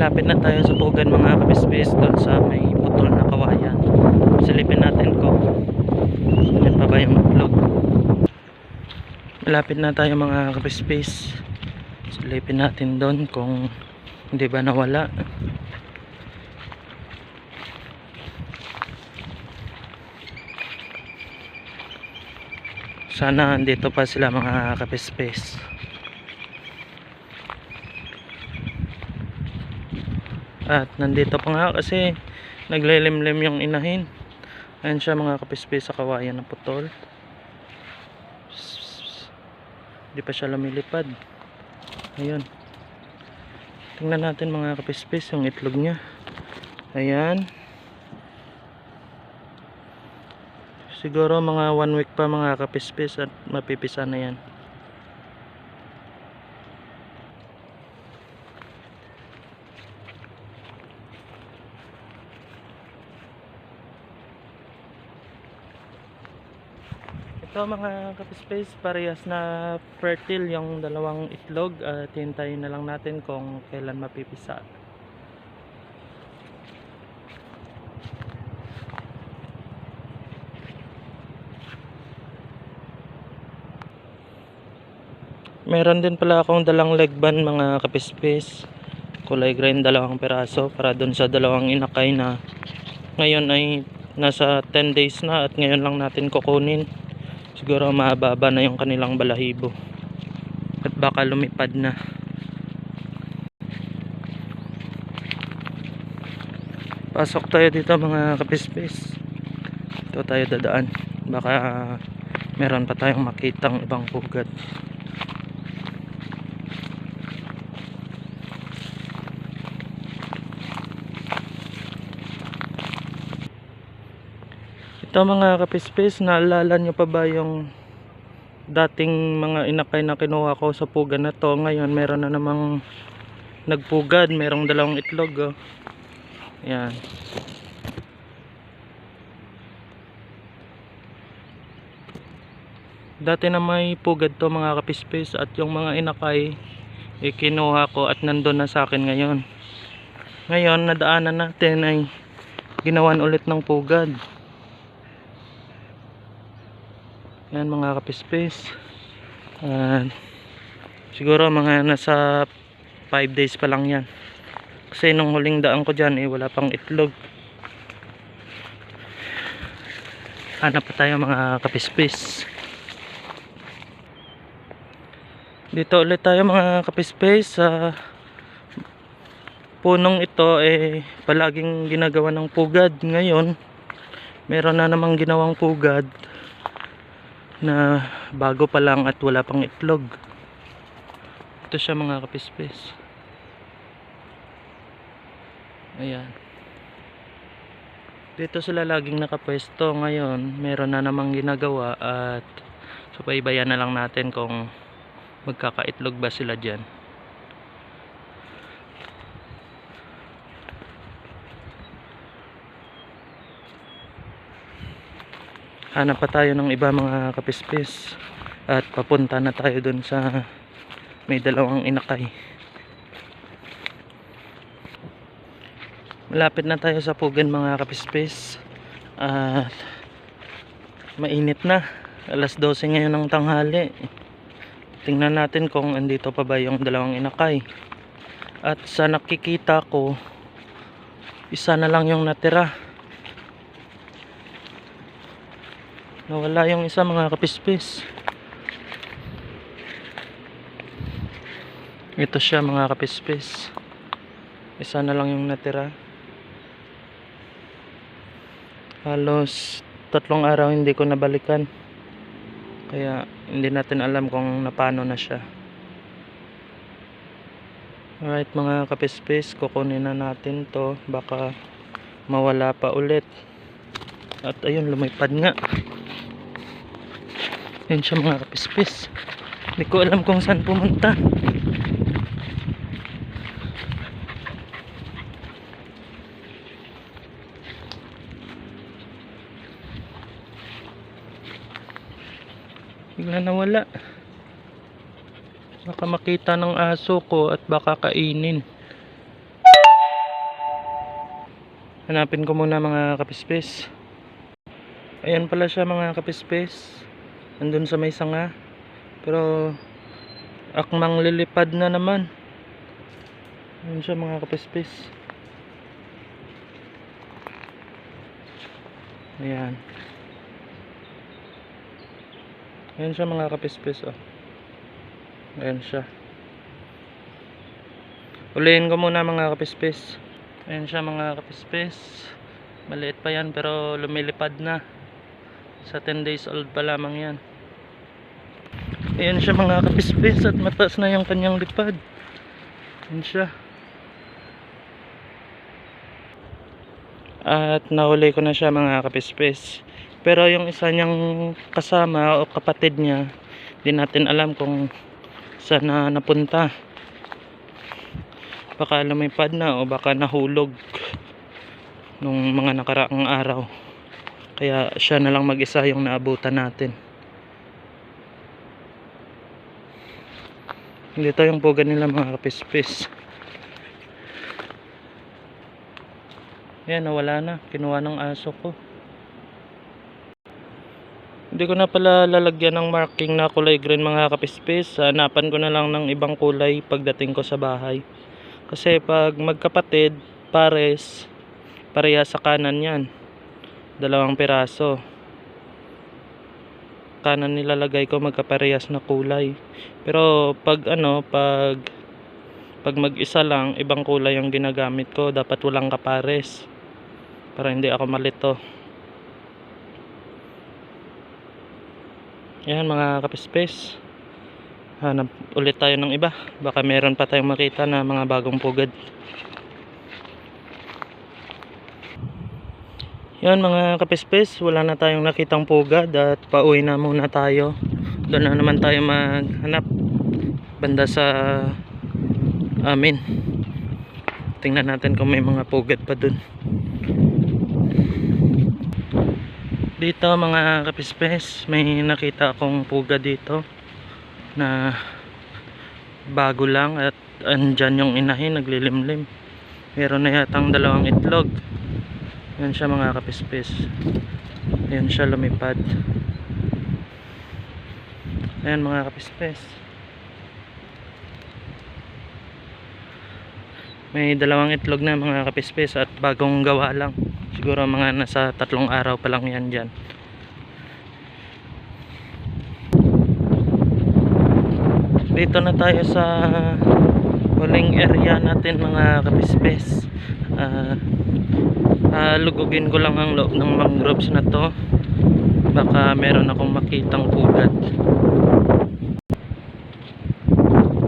Malapit na tayo sa pugan mga kabisbis doon sa may putol na kawayan. Silipin natin kung yan pa ba yung itlog. Malapit na tayo mga kabisbis. Silipin natin doon kung hindi ba nawala. Sana andito pa sila mga kabisbis. At nandito pa nga kasi naglilimlim yung inahin. Ayan siya mga kapispi sa kawayan ng putol. Hindi pa siya lumilipad. Ayan. Tingnan natin mga kapispis yung itlog niya. Ayan. Siguro mga one week pa mga kapispis at mapipisa na yan. Ito mga kapispace, parehas na fertile yung dalawang itlog at hintayin na lang natin kung kailan mapipisa. Meron din pala akong dalang leg band mga kapispace. Kulay green dalawang peraso para dun sa dalawang inakay na ngayon ay nasa 10 days na at ngayon lang natin kukunin siguro mababa na yung kanilang balahibo. At baka lumipad na. Pasok tayo dito mga kapispis. Ito tayo dadaan. Baka meron pa tayong makitang ibang pugat ito mga kapispis naalala nyo pa ba yung dating mga inakay na kinuha ko sa pugan na to? Ngayon meron na namang nagpugad. Merong dalawang itlog oh. yan dati na may pugad to mga kapispis at yung mga inakay eh, kinuha ko at nandun na sa akin ngayon. Ngayon nadaanan natin ay ginawan ulit ng pugad yan mga kapispis. Uh, siguro mga nasa 5 days pa lang yan. Kasi nung huling daan ko dyan eh wala pang itlog. Hanap pa tayo mga kapispis. Dito ulit tayo mga kapispis. Sa punong ito eh palaging ginagawa ng pugad ngayon. Meron na namang ginawang pugad na bago pa lang at wala pang itlog. Ito siya mga kapispis. Ayan. Dito sila laging nakapwesto ngayon. Meron na namang ginagawa at subaybayan na lang natin kung magkakaitlog ba sila dyan hanap pa tayo ng iba mga kapispis. At papunta na tayo dun sa may dalawang inakay. Malapit na tayo sa pugan mga kapispis. At mainit na. Alas 12 ngayon ng tanghali. Tingnan natin kung andito pa ba yung dalawang inakay. At sa nakikita ko isa na lang yung natira nawala yung isa mga kapispis. Ito siya mga kapispis. Isa na lang yung natira. Halos tatlong araw hindi ko nabalikan. Kaya hindi natin alam kung napano na siya. Alright mga kapispis kukunin na natin to. Baka mawala pa ulit. At ayun lumipad nga yun siya mga kapispis hindi ko alam kung saan pumunta bigla nawala baka makita ng aso ko at baka kainin Hanapin ko muna mga kapispes. Ayan pala siya mga kapispes. Nandun sa may sanga. Pero akmang lilipad na naman. Ayan siya mga kapispes. Ayan. Ayan siya mga kapispes oh. Ayan siya. Ulihin ko muna mga kapispes. Ayan siya mga kapispes. Maliit pa yan pero lumilipad na. Sa 10 days old pa lamang yan. Ayan siya mga kapispes at mataas na yung kanyang lipad. Ayan siya. At nahuli ko na siya mga kapispes. Pero yung isa niyang kasama o kapatid niya, di natin alam kung saan na napunta. Baka lumipad na o baka nahulog nung mga nakaraang araw. Kaya siya na lang mag-isa yung naabutan natin. Dito yung puga nila mga kapispis. Yan, nawala na. Kinuha ng aso ko. Hindi ko na pala lalagyan ng marking na kulay green mga kapispis. Hanapan ko na lang ng ibang kulay pagdating ko sa bahay. Kasi pag magkapatid, pares, pareha sa kanan yan. Dalawang piraso. Kanan nilalagay ko magkaparehas na kulay. Pero pag ano, pag pag mag-isa lang, ibang kulay yung ginagamit ko. Dapat walang kapares. Para hindi ako malito. Yan mga kapispes. Hanap ulit tayo ng iba. Baka meron pa tayong makita na mga bagong pugad. Yan mga kapispes. Wala na tayong nakitang pugad at pauwi na muna tayo. Doon na naman tayo maghanap. Banda sa amin. Tingnan natin kung may mga pugad pa dun. Dito mga kapispes, may nakita akong puga dito na bago lang at andyan yung inahin naglilimlim. Meron na yatang dalawang itlog. Yan siya mga kapispes. Yan siya lumipad. Ayan mga kapispes. May dalawang itlog na mga kapispes at bagong gawa lang. Siguro mga nasa tatlong araw pa lang yan dyan. Dito na tayo sa huling area natin mga kapispes. Ah, ah, lugugin ko lang ang loob ng mangroves na to. Baka meron akong makitang pugad.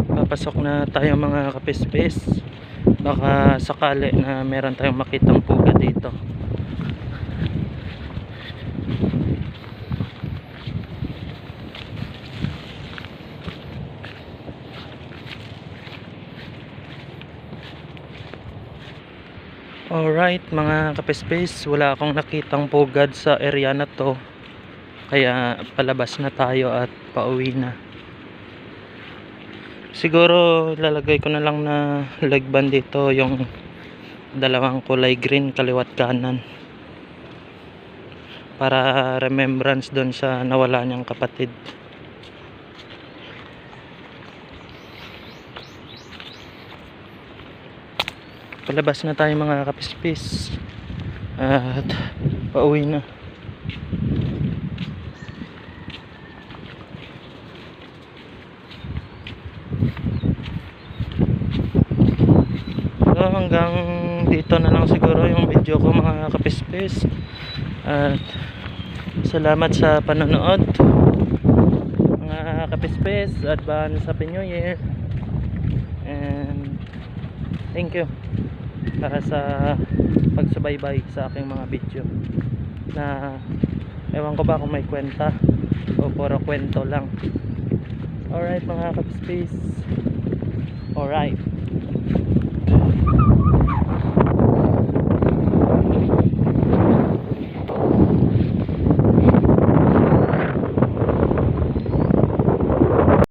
Papasok na tayo mga kapispes. Baka sakali na meron tayong makitang pugad dito. Alright mga kapispes, wala akong nakitang pugad sa area na to. Kaya palabas na tayo at pauwi na. Siguro lalagay ko na lang na leg band dito yung dalawang kulay green kaliwat kanan. Para remembrance doon sa nawala niyang kapatid. Palabas na tayo mga kapispis. At pauwi na. So hanggang dito na lang siguro yung video ko mga kapispis. At salamat sa panonood. Mga kapispis, advance Happy New Year. Thank you para sa pagsubaybay sa aking mga video na ewan ko ba kung may kwenta o puro kwento lang. Alright mga kapispis alright